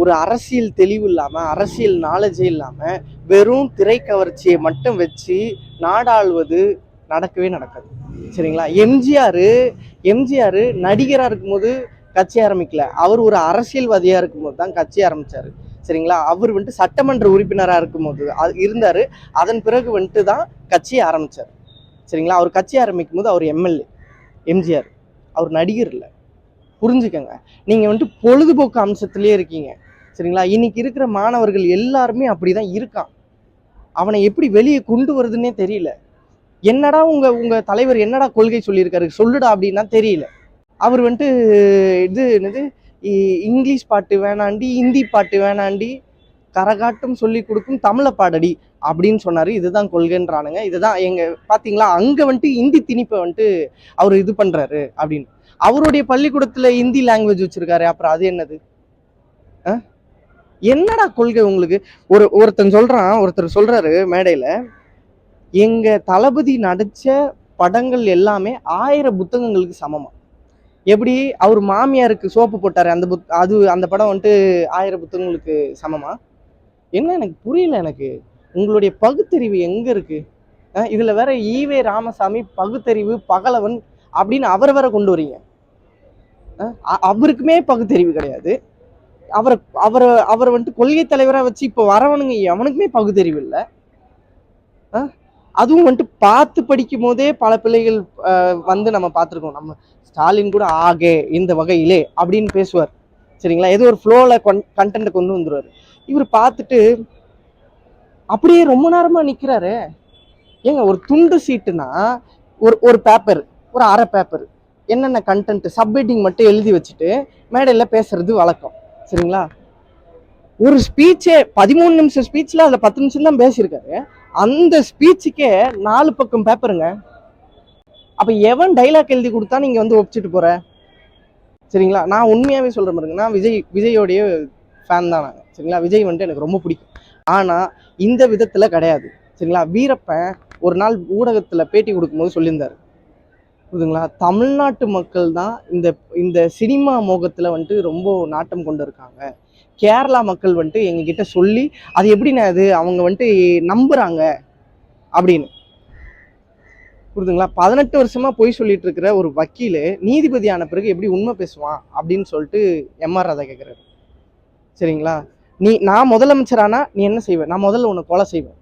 ஒரு அரசியல் தெளிவு இல்லாமல் அரசியல் நாலேஜே இல்லாமல் வெறும் திரை கவர்ச்சியை மட்டும் வச்சு நாடாளுவது நடக்கவே நடக்காது. சரிங்களா? எம்ஜிஆர் எம்ஜிஆர் நடிகராக இருக்கும்போது கட்சி ஆரம்பிக்கல. அவர் ஒரு அரசியல்வாதியாக இருக்கும்போது தான் கட்சி ஆரம்பித்தார் சரிங்களா? அவர் வந்துட்டு சட்டமன்ற உறுப்பினராக இருக்கும்போது அது இருந்தார். அதன் பிறகு வந்துட்டு தான் கட்சியை ஆரம்பிச்சார். சரிங்களா? அவர் கட்சி ஆரம்பிக்கும் போது அவர் எம்எல்ஏ எம்ஜிஆர். அவர் நடிகர் இல்லை. புரிஞ்சுக்கங்க. நீங்கள் வந்துட்டு பொழுதுபோக்கு அம்சத்திலே இருக்கீங்க. சரிங்களா? இன்னைக்கு இருக்கிற மாணவர்கள் எல்லாருமே அப்படிதான் இருக்கான். அவனை எப்படி வெளியே கொண்டு வருதுன்னே தெரியல. என்னடா உங்க உங்க தலைவர் என்னடா கொள்கை சொல்லியிருக்காரு? சொல்லுடா அப்படின்னா தெரியல. அவர் வந்துட்டு இது என்னது? இ- இங்கிலீஷ் பாட்டு வேணாண்டி ஹிந்தி பாட்டு வேணாண்டி கரகாட்டம் சொல்லி கொடுக்கும் தமிழை பாடடி அப்படின்னு சொன்னாரு. இதுதான் கொள்கைன்றானுங்க. இதுதான் எங்க பாத்தீங்களா? அங்க வந்துட்டு ஹிந்தி திணிப்பை வந்துட்டு அவர் இது பண்றாரு அப்படின்னு. அவருடைய பள்ளிக்கூடத்துல ஹிந்தி லாங்குவேஜ் வச்சிருக்காரு அப்புறம் அது என்னது? ஆ? என்னடா கொள்கை உங்களுக்கு? ஒரு ஒருத்தன் சொல்றான் ஒருத்தர் சொல்றாரு மேடையில எங்க தளபதி நடிச்ச படங்கள் எல்லாமே ஆயிரம் புத்தகங்களுக்கு சமமா? எப்படி? அவர் மாமியாருக்கு சோப்பு போட்டார் அந்த புத் அது அந்த படம் வந்துட்டு ஆயிரம் புத்தகங்களுக்கு சமமா? என்ன எனக்கு புரியல எனக்கு. உங்களுடைய பகுத்தறிவு எங்க இருக்கு? அஹ் இதுல வேற ஈவே ராமசாமி பகுத்தறிவு பகலவன் அப்படின்னு அவர் வேற கொண்டு வரீங்க. அ- அவருக்குமே பகுத்தறிவு கிடையாது. அவரை அவரை அவரை வந்துட்டு கொள்கை தலைவரா வச்சு இப்போ வரவனுங்க எவனுக்குமே பகுத்தறிவு இல்லை அதுவும் வந்துட்டு பார்த்து படிக்கும் போதே பல பிள்ளைகள் அஹ், வந்து நம்ம பார்த்துருக்கோம். நம்ம ஸ்டாலின் கூட ஆகே இந்த வகையிலே அப்படின்னு பேசுவார். சரிங்களா? ஏதோ ஒரு ஃப்ளோவில் கண்டென்ட்டை கொண்டு வந்துடுவார் இவர் பார்த்துட்டு அப்படியே ரொம்ப நேரமா நிக்கிறாரு. ஏங்க ஒரு துண்டு சீட்டுனா ஒரு ஒரு பேப்பர் ஒரு அரை பேப்பர் என்னென்ன கண்டென்ட் சப்மிட்டிங் மட்டும் எழுதி வச்சுட்டு மேடையில் பேசுறது வழக்கம். சரிங்களா? ஒரு ஸ்பீச்சே பதிமூணு நிமிஷம் ஸ்பீச்சில் அதில் பத்து நிமிஷம் தான் பேசியிருக்காரு. அந்த ஸ்பீச்சுக்கே நாலு பக்கம் பேப்பருங்க. அப்போ எவன் டைலாக் எழுதி கொடுத்தா நீங்கள் வந்து ஒப்பிச்சிட்டு போகிற சரிங்களா? நான் உண்மையாகவே சொல்கிற மாதிரிங்க நான் விஜய் விஜயோடைய ஃபேன் தான் நாங்கள் சரிங்களா? விஜய் வந்துட்டு எனக்கு ரொம்ப பிடிக்கும். ஆனால் இந்த விதத்தில் கிடையாது. சரிங்களா? வீரப்பன் ஒரு நாள் ஊடகத்தில் பேட்டி கொடுக்கும்போது சொல்லியிருந்தாரு. புரியுதுங்களா? தமிழ்நாட்டு மக்கள் தான் இந்த இந்த சினிமா மோகத்தில் வந்துட்டு ரொம்ப நாட்டம் கொண்டு இருக்காங்க கேரளா மக்கள் வந்துட்டு எங்ககிட்ட சொல்லி அது எப்படிண்ணே அது? அவங்க வந்துட்டு நம்புகிறாங்க அப்படின்னு. புரியுதுங்களா? பதினெட்டு வருஷமாக பொய் சொல்லிட்டு இருக்கிற ஒரு வக்கீல் நீதிபதி ஆன பிறகு எப்படி உண்மை பேசுவான்? அப்படின்னு சொல்லிட்டு எம்ஆர் ராதா கேட்குறாரு சரிங்களா? நீ நான் முதலமைச்சரானா நீ என்ன செய்வ? நான் முதல்ல உன்னை கொலை செய்வேன்.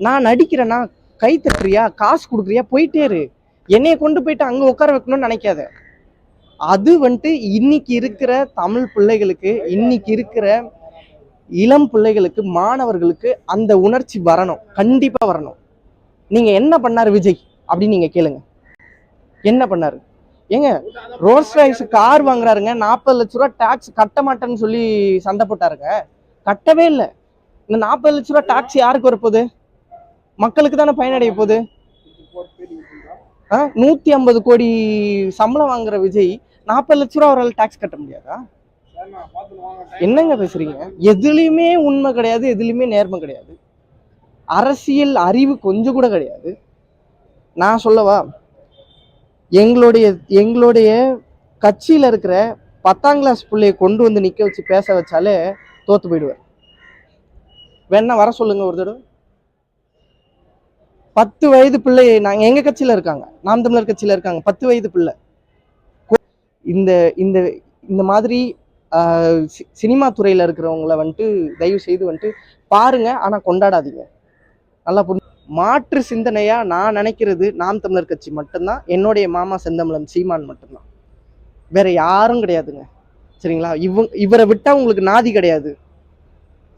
நான் நடிக்கிறேன்னா கை தட்டுறியா? காசு கொடுக்குறியா? போயிட்டே இரு. என்னைய கொண்டு போயிட்டு அங்க உட்கார வைக்கணும்னு நினைக்காத. அது வந்துட்டு இன்னைக்கு இருக்கிற தமிழ் பிள்ளைகளுக்கு இன்னைக்கு இருக்கிற இளம் பிள்ளைகளுக்கு மாணவர்களுக்கு அந்த உணர்ச்சி வரணும். கண்டிப்பா வரணும். நீங்க என்ன பண்ணாரு விஜய்? அப்படின்னு நீங்க கேளுங்க. என்ன பண்ணாரு? ஏங்க ரோல்ஸ் ராய்ஸ் கார் வாங்குறாருங்க. நாற்பது லட்ச ரூபா டாக்ஸ் கட்ட மாட்டேன்னு சொல்லி சண்டை போட்டாருங்க. கட்டவே இல்லை. இந்த நாற்பது லட்ச ரூபா டாக்ஸ் யாருக்கு வரப்போகுது? மக்களுக்கு தானே பயனடைய போகுது? நூத்தி ஐம்பது கோடி சம்பளம் வாங்குற விஜய் நாற்பது லட்ச ரூபா அவரால் டாக்ஸ் கட்ட முடியாதா? என்னங்க பேசுறீங்க? எதுலையுமே உண்மை கிடையாது எதுலையுமே நேர்மை கிடையாது. அரசியல் அறிவு கொஞ்சம் கூட கிடையாது. நான் சொல்லவா? எங்களுடைய எங்களுடைய கட்சியில இருக்கிற பத்தாம் கிளாஸ் பிள்ளைய கொண்டு வந்து நிற்க வச்சு பேச வச்சாலே தோத்து போயிடுவார். வேணா வர சொல்லுங்க ஒரு தடவை. பத்து வயது பிள்ளை நாங்கள் எங்கள் கட்சியில் இருக்காங்க? நாம் தமிழர் கட்சியில் இருக்காங்க. பத்து வயது பிள்ளை. இந்த இந்த இந்த மாதிரி சி- சினிமா துறையில் இருக்கிறவங்கள வந்துட்டு தயவு செய்து வந்துட்டு பாருங்க. ஆனால் கொண்டாடாதீங்க. நல்லா புரிஞ்சு மாற்று சிந்தனையாக நான் நினைக்கிறது நாம் தமிழர் கட்சி மட்டும்தான். என்னுடைய மாமா செந்தமிழன் சீமான் மட்டும்தான். வேற யாரும் கிடையாதுங்க. சரிங்களா? இவங்க இவரை விட்டால் உங்களுக்கு நாதி கிடையாது.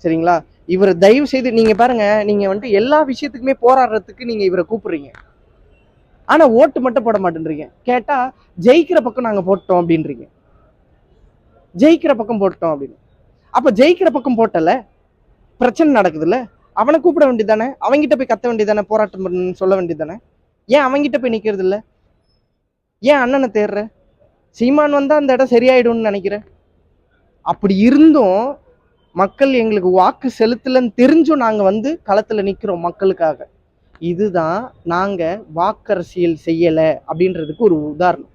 சரிங்களா? இவரை தயவு செய்து நீங்க பாருங்க நீங்க வந்துட்டு எல்லா விஷயத்துக்குமே போராடுறதுக்கு நீங்க இவரை கூப்பிடுறீங்க. ஆனா ஓட்டு மட்டும் போட மாட்டேன்றீங்க. கேட்டா ஜெயிக்கிற பக்கம் நாங்க போட்டோம் அப்படின்றீங்க. ஜெயிக்கிற பக்கம் போட்டோம் அப்படின்னு. அப்ப ஜெயிக்கிற பக்கம் போட்டல பிரச்சனை நடக்குதுல்ல அவனை கூப்பிட வேண்டியதானே அவங்ககிட்ட போய் கத்த வேண்டியதானே போராட்டம் பண்ணு சொல்ல வேண்டியதானே ஏன் அவன்கிட்ட போய் நிக்கிறது இல்ல ஏன் அண்ணனை தேடுற சீமான் வந்தா அந்த இடம் சரியாயிடும்னு நினைக்கிறேன் அப்படி இருந்தும் மக்கள் எங்களுக்கு வாக்கு செலுத்தலன்னு தெரிஞ்சும் நாங்கள் வந்து களத்தில் நிற்கிறோம் மக்களுக்காக. இதுதான் நாங்கள் வாக்கரசியல் செய்யலை அப்படின்றதுக்கு ஒரு உதாரணம்.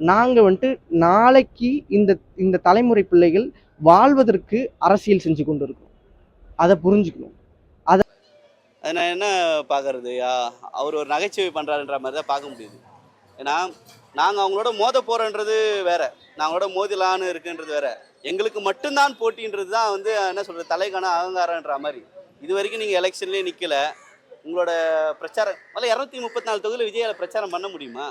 நாங்கள் வந்துட்டு நாளைக்கு இந்த இந்த தலைமுறை பிள்ளைகள் வாழ்வதற்கு அரசியல் செஞ்சு கொண்டு இருக்கோம் அதை புரிஞ்சுக்கணும். அதை நான் என்ன பார்க்கறது? அவர் ஒரு நகைச்சுவை பண்ணுறாருன்ற மாதிரி தான் பார்க்க முடியுது. ஏன்னா நாங்கள் அவங்களோட மோத போகிறோன்றது வேற. நாங்களோட மோதிலான்னு இருக்குன்றது வேற. எங்களுக்கு மட்டும்தான் போட்டின்றது தான் வந்து என்ன சொல்கிறது தலைக்கான அகங்காரன்ற மாதிரி. இது வரைக்கும் நீங்கள் எலெக்ஷன்லேயே நிற்கலை உங்களோட பிரச்சாரம் முதல்ல இரநூத்தி முப்பத்தி நாலு தொகுதியில் விஜயால பிரச்சாரம் பண்ண முடியுமா?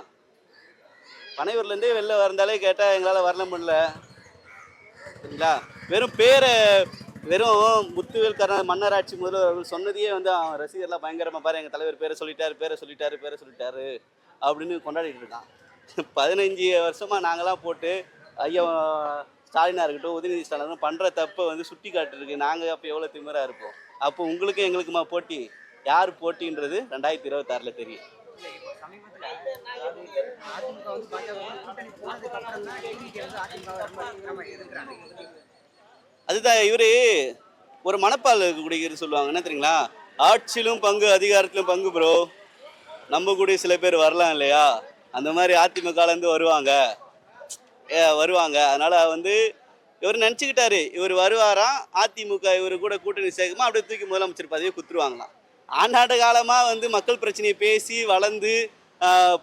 பனையூர்லேருந்தே வெளில வந்தாலே கேட்டால் எங்களால் வரல முடியல. சரிங்களா? வெறும் பேரை வெறும் முத்துவேல் கருணா மன்னராட்சி முதல்வர் சொன்னதையே வந்து அவன் ரசிகர்லாம் பயங்கரமாக பாரு எங்கள் தலைவர் பேரை சொல்லிட்டாரு பேரை சொல்லிட்டாரு பேரை சொல்லிட்டாரு அப்படின்னு கொண்டாடிட்டு இருக்கான். பதினஞ்சு வருஷமாக நாங்களாம் போட்டு ஐயா ஸ்டாலினாக இருக்கட்டும் உதயநிதி ஸ்டாலின் பண்ணுற தப்பை வந்து சுட்டி காட்டுருக்கு நாங்கள் அப்போ எவ்வளோ திமிராக இருப்போம்? அப்போ உங்களுக்கு எங்களுக்குமா போட்டி? யார் போட்டின்றது ரெண்டாயிரத்தி இருபத்தாறில் தெரியும். அதுதான் இவரு ஒரு மனப்பால் குடிக்கிறது சொல்லுவாங்க. என்ன தெரியுங்களா? ஆட்சியிலும் பங்கு அதிகாரத்திலும் பங்கு ப்ரோ நம்ம கூட சில பேர் வரலாம் இல்லையா? அந்த மாதிரி அதிமுகலேருந்து வருவாங்க. ஏ வருவாங்க. அதனால் வந்து இவர் நினச்சிக்கிட்டாரு. இவர் வருவாராம் அதிமுக இவர் கூட கூட்டணி சேர்க்குமா? அப்படியே தூக்கி முதலமைச்சர் பதவியை குத்துருவாங்களாம். ஆண்டாண்டு காலமாக வந்து மக்கள் பிரச்சனையை பேசி வளர்ந்து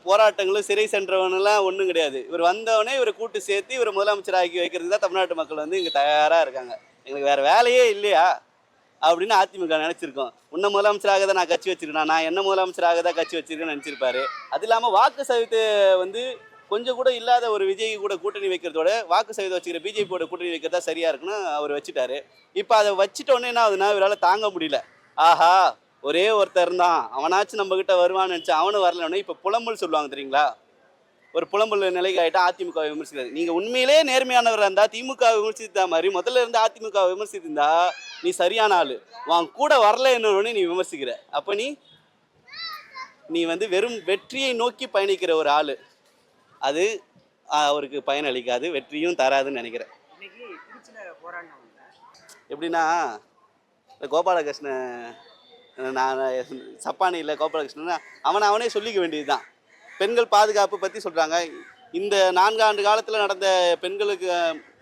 போராட்டங்களும் சிறை சென்றவனெல்லாம் ஒன்றும் கிடையாது. இவர் வந்தவொடனே இவரை கூட்டு சேர்த்து இவர் முதலமைச்சர் ஆக்கி வைக்கிறது தான் தமிழ்நாட்டு மக்கள் வந்து இங்கே தயாராக இருக்காங்க. எங்களுக்கு வேறு வேலையே இல்லையா? அப்படின்னு அதிமுக நினச்சிருக்கோம். உன்ன முதலமைச்சராக தான் நான் கட்சி வச்சிருக்கேன்? நான் என்ன முதலமைச்சராக தான் கட்சி வச்சிருக்கேன்னு நினச்சிருப்பாரு. அது இல்லாமல் வாக்கு சதவீதத்தை வந்து கொஞ்சம் கூட இல்லாத ஒரு விஜய் கூட கூட்டணி வைக்கிறதோட வாக்கு சதவீதம் வச்சுக்கிற பிஜேபியோட கூட்டணி வைக்கிறதா சரியா இருக்குன்னு அவர் வச்சுட்டாரு. இப்போ அதை வச்சுட்டோன்னே என்ன ஆகுதுன்னா இவரால் தாங்க முடியல. ஆஹா ஒரே ஒருத்தர் தான். அவனாச்சும் நம்ம கிட்ட வருவான்னு நினச்சா அவனும் வரலன்னு இப்போ புலம்பல் சொல்லுவாங்க தெரியுங்களா? ஒரு புலம்பல் நிலைக்கு ஆகிட்டா அதிமுக விமர்சிக்கிறது நீங்கள் உண்மையிலே நேர்மையானவராக இருந்தால் திமுக விமர்சித்த மாதிரி முதல்ல இருந்து அதிமுக விமர்சித்திருந்தா நீ சரியான ஆளு. உன் கூட வரல என்னன்னு நீ விமர்சிக்கிற. அப்போ நீ நீ வந்து வெறும் வெற்றியை நோக்கி பயணிக்கிற ஒரு ஆள். அது அவருக்கு பயனளிக்காது வெற்றியும் தராதுன்னு நினைக்கிறேன். எப்படின்னா இந்த கோபாலகிருஷ்ணன் நான் சப்பானியில் கோபாலகிருஷ்ணன் அவனை அவனே சொல்லிக்க வேண்டியதுதான். பெண்கள் பாதுகாப்பு பற்றி சொல்கிறாங்க இந்த நான்காண்டு காலத்தில் நடந்த பெண்களுக்கு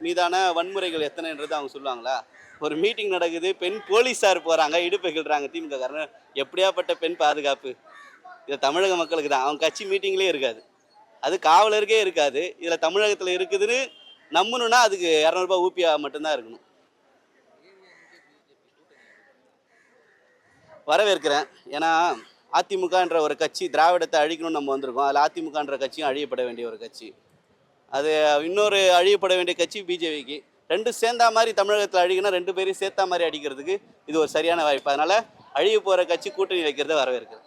மீதான வன்முறைகள் எத்தனைன்றது அவங்க சொல்லுவாங்களா? ஒரு மீட்டிங் நடக்குது பெண் போலீஸார் போகிறாங்க இடுப்பை கிள்றாங்க திமுக காரணம் எப்படியாப்பட்ட பெண் பாதுகாப்பு? இது தமிழக மக்களுக்கு தான். அவங்க கட்சி மீட்டிங்லேயே இருக்காது. அது காவலருக்கே இருக்காது. இதில் தமிழகத்தில் இருக்குதுன்னு நம்பணுன்னா அதுக்கு இரநூறுபா ஊபியா மட்டும்தான் இருக்கணும். வரவேற்கிறேன். ஏன்னா அதிமுகன்ற ஒரு கட்சி திராவிடத்தை அழிக்கணும்னு நம்ம வந்திருக்கோம். அதில் அதிமுகன்ற கட்சியும் அழியப்பட வேண்டிய ஒரு கட்சி. அது இன்னொரு அழியப்பட வேண்டிய கட்சி பிஜேபிக்கு ரெண்டு சேர்ந்தா மாதிரி தமிழகத்தில் அழிக்கணும் ரெண்டு பேரையும் சேர்த்தா மாதிரி அடிக்கிறதுக்கு இது ஒரு சரியான வாய்ப்பு. அதனால் அழிய போகிற கட்சி கூட்டணி வைக்கிறத வரவேற்கிறேன்.